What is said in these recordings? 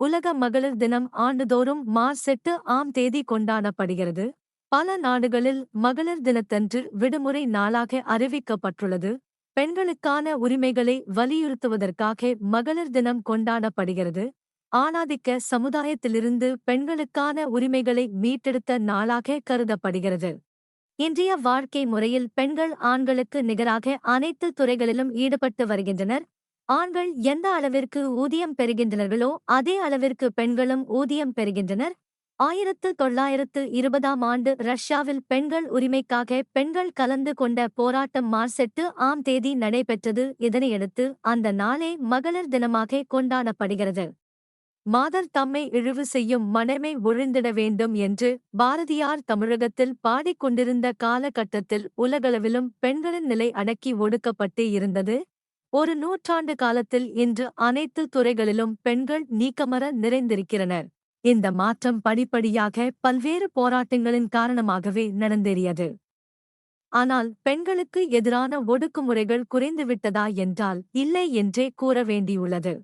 உலக மகளிர் தினம் ஆண்டுதோறும் மார்ச் எட்டு ஆம் தேதி கொண்டாடப்படுகிறது. பல நாடுகளில் மகளிர் தினத்தன்று விடுமுறை நாளாக அறிவிக்கப்பட்டுள்ளது. பெண்களுக்கான உரிமைகளை வலியுறுத்துவதற்காக மகளிர் தினம் கொண்டாடப்படுகிறது. ஆணாதிக்க சமுதாயத்திலிருந்து பெண்களுக்கான உரிமைகளை மீட்டெடுத்த நாளாக கருதப்படுகிறது. இன்றைய வாழ்க்கை முறையில் பெண்கள் ஆண்களுக்கு நிகராக அனைத்து துறைகளிலும் ஈடுபட்டு வருகின்றனர். ஆண்கள் எந்த அளவிற்கு ஊதியம் பெறுகின்றனர்களோ அதே அளவிற்கு பெண்களும் ஊதியம் பெறுகின்றனர். ஆயிரத்து தொள்ளாயிரத்து இருபதாம் ஆண்டு ரஷ்யாவில் பெண்கள் உரிமைக்காக பெண்கள் கலந்து கொண்ட போராட்டம் மார்ச் எட்டு ஆம் தேதி நடைபெற்றது. இதனையடுத்து அந்த நாளே மகளிர் தினமாக கொண்டாடப்படுகிறது. மாதர் தம்மை இழிவு செய்யும் மனமே ஒழிந்திட வேண்டும் என்று பாரதியார் தமிழகத்தில் பாடிக்கொண்டிருந்த காலகட்டத்தில் உலகளவிலும் பெண்களின் நிலை அடக்கி ஒடுக்கப்பட்டே இருந்தது. ஒரு நூற்றாண்டு காலத்தில் இன்று அனைத்து துறைகளிலும் பெண்கள் நீக்கமர நிறைந்திருக்கிறனர். இந்த மாற்றம் படிப்படியாக பல்வேறு போராட்டங்களின் காரணமாகவே நடந்தேறியது. ஆனால் பெண்களுக்கு எதிரான ஒடுக்குமுறைகள் குறைந்துவிட்டதா என்றால் இல்லை என்றே கூற வேண்டியுள்ளது.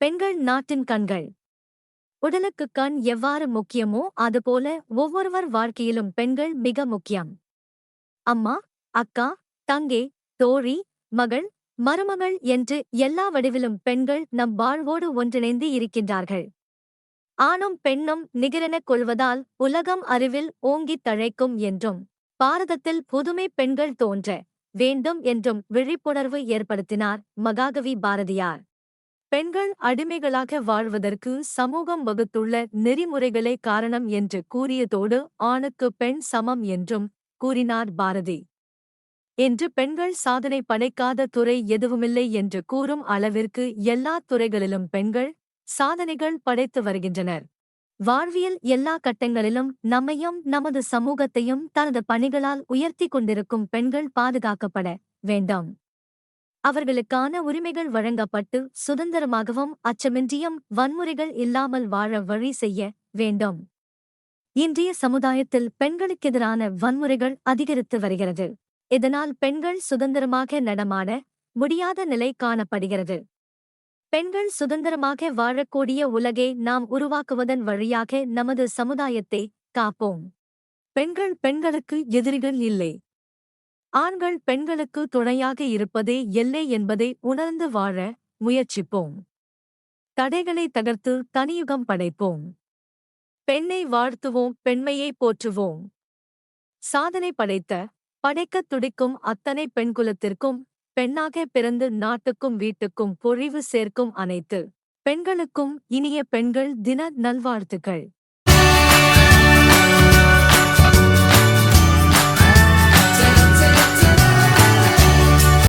பெண்கள் நாட்டின் கண்கள் உடலுக்கு கண் எவ்வாறு முக்கியமோ அதுபோல ஒவ்வொருவர் வாழ்க்கையிலும் பெண்கள் மிக முக்கியம். அம்மா அக்கா தங்கே தோழி மகள் மருமகள் என்று எல்லா வடிவிலும் பெண்கள் நம் வாழ்வோடு ஒன்றிணைந்து இருக்கின்றார்கள். ஆணும் பெண்ணும் நிகரெனக் கொள்வதால் உலகம் அறிவில் ஓங்கித் தழைக்கும் என்றும் பாரதத்தில் புதுமை பெண்கள் தோன்ற வேண்டும் என்றும் விழிப்புணர்வு ஏற்படுத்தினார் மகாகவி பாரதியார். பெண்கள் அடிமைகளாக வாழ்வதற்கு சமூகம் வகுத்துள்ள நெறிமுறைகளே காரணம் என்று கூறியதோடு ஆணுக்கு பெண் சமம் என்றும் கூறினார் பாரதி. என்று பெண்கள் சாதனை படைக்காத துறை எதுவுமில்லை என்று கூறும் அளவிற்கு எல்லா துறைகளிலும் பெண்கள் சாதனைகள் படைத்து வருகின்றனர். வாழ்வியல் எல்லா கட்டங்களிலும் நம்மையும் நமது சமூகத்தையும் தனது பணிகளால் உயர்த்தி கொண்டிருக்கும் பெண்கள் பாதுகாக்கப்பட வேண்டாம். அவர்களுக்கான உரிமைகள் வழங்கப்பட்டு சுதந்திரமாகவும் அச்சமின்றியும் வன்முறைகள் இல்லாமல் வாழ வழி செய்ய வேண்டும். இன்றைய சமுதாயத்தில் பெண்களுக்கெதிரான வன்முறைகள் அதிகரித்து வருகிறது. இதனால் பெண்கள் சுதந்திரமாக நடமாட முடியாத நிலை காணப்படுகிறது. பெண்கள் சுதந்திரமாக வாழக்கூடிய உலகை நாம் உருவாக்குவதன் வழியாக நமது சமுதாயத்தை காப்போம். பெண்கள் பெண்களுக்கு எதிரிகள் இல்லை. ஆண்கள் பெண்களுக்கு துணையாக இருப்பதே எல்லை என்பதை உணர்ந்து வாழ முயற்சிப்போம். தடைகளை தகர்த்து தனியுகம் படைப்போம். பெண்ணை வாழ்த்துவோம் பெண்மையை போற்றுவோம். சாதனை படைத்த படைக்கத் துடிக்கும் அத்தனை பெண்குலத்திற்கும் பெண்ணாக பிறந்து நாட்டுக்கும் வீட்டுக்கும் பொழிவு சேர்க்கும் அனைத்து பெண்களுக்கும் இனிய பெண்கள் தின நல்வாழ்த்துக்கள்.